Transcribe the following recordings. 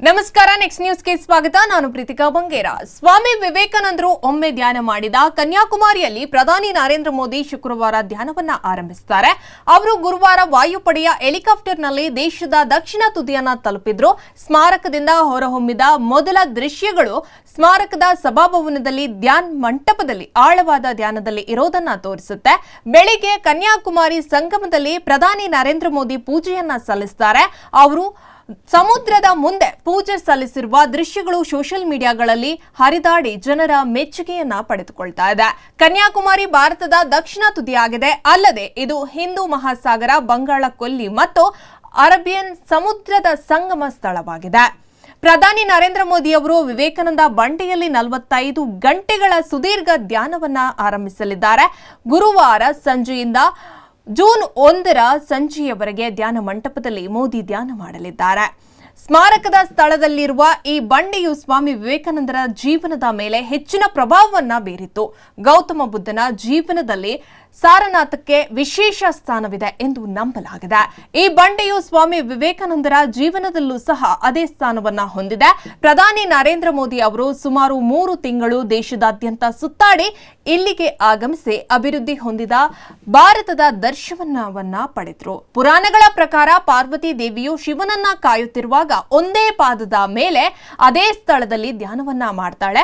ನಮಸ್ಕಾರ ನೆಕ್ಸ್ಟ್ ನ್ಯೂಸ್ಗೆ ಸ್ವಾಗತ. ನಾನು ಪ್ರೀತಿಕಾ ಬಂಗೇರ. ಸ್ವಾಮಿ ವಿವೇಕಾನಂದರು ಒಮ್ಮೆ ಧ್ಯಾನ ಮಾಡಿದ ಕನ್ಯಾಕುಮಾರಿಯಲ್ಲಿ ಪ್ರಧಾನಿ ನರೇಂದ್ರ ಮೋದಿ ಶುಕ್ರವಾರ ಧ್ಯಾನವನ್ನ ಆರಂಭಿಸುತ್ತಾರೆ ಅವರು ಗುರುವಾರ ವಾಯುಪಡೆಯ ಹೆಲಿಕಾಪ್ಟರ್ನಲ್ಲಿ ದೇಶದ ದಕ್ಷಿಣ ತುದಿಯನ್ನ ತಲುಪಿದ್ರು. ಸ್ಮಾರಕದಿಂದ ಹೊರಹೊಮ್ಮಿದ ಮೊದಲ ದೃಶ್ಯಗಳು ಸ್ಮಾರಕದ ಸಭಾಭವನದಲ್ಲಿ ಧ್ಯಾನ್ ಮಂಟಪದಲ್ಲಿ ಆಳವಾದ ಧ್ಯಾನದಲ್ಲಿ ಇರೋದನ್ನ ತೋರಿಸುತ್ತೆ. ಬೆಳಿಗ್ಗೆ ಕನ್ಯಾಕುಮಾರಿ ಸಂಗಮದಲ್ಲಿ ಪ್ರಧಾನಿ ನರೇಂದ್ರ ಮೋದಿ ಪೂಜೆಯನ್ನ ಸಲ್ಲಿಸುತ್ತಾರೆ ಅವರು ಸಮುದ್ರದ ಮುಂದೆ ಪೂಜೆ ಸಲ್ಲಿಸಿರುವ ದೃಶ್ಯಗಳು ಸೋಷಿಯಲ್ ಮೀಡಿಯಾಗಳಲ್ಲಿ ಹರಿದಾಡಿ ಜನರ ಮೆಚ್ಚುಗೆಯನ್ನ ಪಡೆದುಕೊಳ್ತಾ ಇದೆ. ಕನ್ಯಾಕುಮಾರಿ ಭಾರತದ ದಕ್ಷಿಣ ತುದಿಯಾಗಿದೆ. ಅಲ್ಲದೆ ಇದು ಹಿಂದೂ ಮಹಾಸಾಗರ, ಬಂಗಾಳ ಕೊಲ್ಲಿ ಮತ್ತು ಅರೇಬಿಯನ್ ಸಮುದ್ರದ ಸಂಗಮ ಸ್ಥಳವಾಗಿದೆ. ಪ್ರಧಾನಿ ನರೇಂದ್ರ ಮೋದಿ ಅವರು ವಿವೇಕಾನಂದ ಬಂಡೆಯಲ್ಲಿ ನಲವತ್ತೈದು ಗಂಟೆಗಳ ಸುದೀರ್ಘ ಧ್ಯಾನವನ್ನ ಆರಂಭಿಸಲಿದ್ದಾರೆ. ಗುರುವಾರ ಸಂಜೆಯಿಂದ ಜೂನ್ ಒಂದರ ಸಂಜೆಯವರೆಗೆ ಧ್ಯಾನ ಮಂಟಪದಲ್ಲಿ ಮೋದಿ ಧ್ಯಾನ ಮಾಡಲಿದ್ದಾರೆ. ಸ್ಮಾರಕದ ಸ್ಥಳದಲ್ಲಿರುವ ಈ ಬಂಡೆಯು ಸ್ವಾಮಿ ವಿವೇಕಾನಂದರ ಜೀವನದ ಮೇಲೆ ಹೆಚ್ಚಿನ ಪ್ರಭಾವವನ್ನ ಬೀರಿತು ಗೌತಮ ಬುದ್ಧನ ಜೀವನದಲ್ಲಿ ಸಾರನಾಥಕ್ಕೆ ವಿಶೇಷ ಸ್ಥಾನವಿದೆ ಎಂದು ನಂಬಲಾಗಿದೆ. ಈ ಬಂಡೆಯು ಸ್ವಾಮಿ ವಿವೇಕಾನಂದರ ಜೀವನದಲ್ಲೂ ಸಹ ಅದೇ ಸ್ಥಾನವನ್ನ ಹೊಂದಿದೆ. ಪ್ರಧಾನಿ ನರೇಂದ್ರ ಮೋದಿ ಅವರು ಸುಮಾರು ಮೂರು ತಿಂಗಳು ದೇಶದಾದ್ಯಂತ ಸುತ್ತಾಡಿ ಇಲ್ಲಿಗೆ ಆಗಮಿಸಿ ಅಭಿವೃದ್ಧಿ ಹೊಂದಿದ ಭಾರತದ ದರ್ಶನವನ್ನ ಪಡೆದ್ರು. ಪುರಾಣಗಳ ಪ್ರಕಾರ ಪಾರ್ವತಿ ದೇವಿಯು ಶಿವನನ್ನ ಕಾಯುತ್ತಿರುವಾಗ ಒಂದೇ ಪಾದದ ಮೇಲೆ ಅದೇ ಸ್ಥಳದಲ್ಲಿ ಧ್ಯಾನವನ್ನ ಮಾಡ್ತಾಳೆ.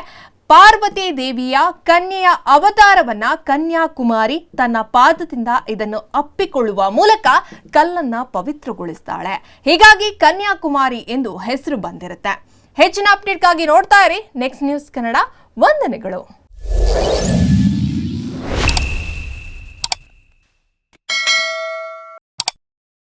ಪಾರ್ವತಿ ದೇವಿಯ ಕನ್ಯೆಯ ಅವತಾರವನ್ನ ಕನ್ಯಾಕುಮಾರಿ ತನ್ನ ಪಾದದಿಂದ ಇದನ್ನು ಅಪ್ಪಿಕೊಳ್ಳುವ ಮೂಲಕ ಕಲ್ಲನ್ನ ಪವಿತ್ರಗೊಳಿಸ್ತಾಳೆ. ಹೀಗಾಗಿ ಕನ್ಯಾಕುಮಾರಿ ಎಂದು ಹೆಸರು ಬಂದಿರುತ್ತೆ. ಹೆಚ್ಚಿನ ಅಪ್ಡೇಟ್ಗಾಗಿ ನೋಡ್ತಾ ಇರಿ. ನೆಕ್ಸ್ಟ್ ನ್ಯೂಸ್ ಕನ್ನಡ ವಂದನೆಗಳು.